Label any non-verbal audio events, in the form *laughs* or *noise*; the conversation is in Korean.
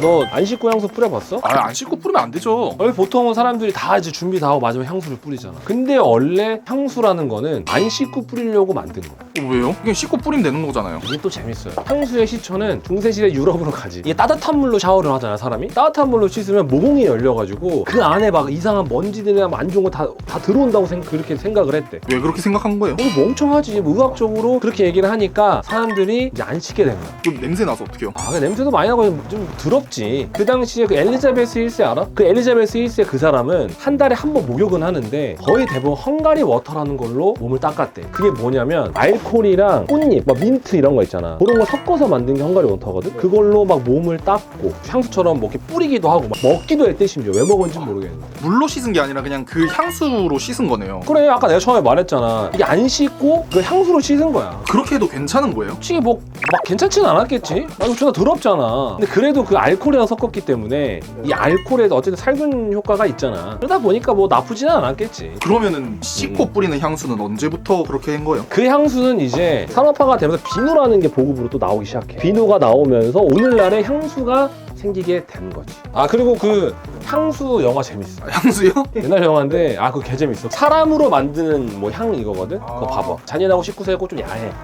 너 안 씻고 향수 뿌려봤어? 아 안 씻고 뿌리면 안 되죠. 원래 보통은 사람들이 다 이제 준비 다 하고 마지막에 향수를 뿌리잖아. 근데 원래 향수라는 거는 안 씻고 뿌리려고 만든 거야. 어, 왜요? 그냥 씻고 뿌리면 되는 거잖아요. 이게 또 재밌어요. 향수의 시초는 중세 시대 유럽으로 가지. 이게 따뜻한 물로 샤워를 하잖아, 사람이. 따뜻한 물로 씻으면 모공이 열려가지고 그 안에 막 이상한 먼지들이나 안 좋은 거 다 다 들어온다고 생, 그렇게 생각을 했대. 왜 그렇게 생각한 거예요? 이거 멍청하지. 뭐 의학적으로 그렇게 얘기를 하니까 사람들이 이제 안 씻게 된 거야. 좀 냄새 나서 어떡해요? 아, 그 냄새도 많이 나고 좀 더럽 지. 그 당시에 그 엘리자베스 1세 알아? 그 엘리자베스 1세 그 사람은 한 달에 한 번 목욕은 하는데 거의 대부분 헝가리 워터라는 걸로 몸을 닦았대. 그게 뭐냐면 알코올이랑 꽃잎, 막 민트 이런 거 있잖아. 그런 거 섞어서 만든 게 헝가리 워터거든. 그걸로 막 몸을 닦고 향수처럼 뭐 이렇게 뿌리기도 하고 막 먹기도 했대 심지어 왜 먹은지 모르겠는데. 물로 씻은 게 아니라 그냥 그 향수로 씻은 거네요. 그래 아까 내가 처음에 말했잖아. 이게 안 씻고 그 향수로 씻은 거야. 그렇게 해도 괜찮은 거예요? 솔직히 뭐 막 괜찮지는 않았겠지. 아 이거 존나 더럽잖아. 근데 그래도 그 알코올 이랑 섞었기 때문에 이 알코올에도 어쨌든 살균 효과가 있잖아. 그러다 보니까 뭐 나쁘지는 않았겠지. 그러면은 씻고 뿌리는 향수는 언제부터 그렇게 한 거예요? 그 향수는 이제 산업화가 되면서 비누라는 게 보급으로 또 나오기 시작해. 비누가 나오면서 오늘날의 향수가 생기게 된 거지. 아 그리고 그 향수 영화 재밌어. 아, 향수요? *laughs* 옛날 영화인데 아 그거 개 재밌어. 사람으로 만드는 뭐 향 이거거든. 그거 아. 봐봐. 잔인하고 19세고 좀 야해.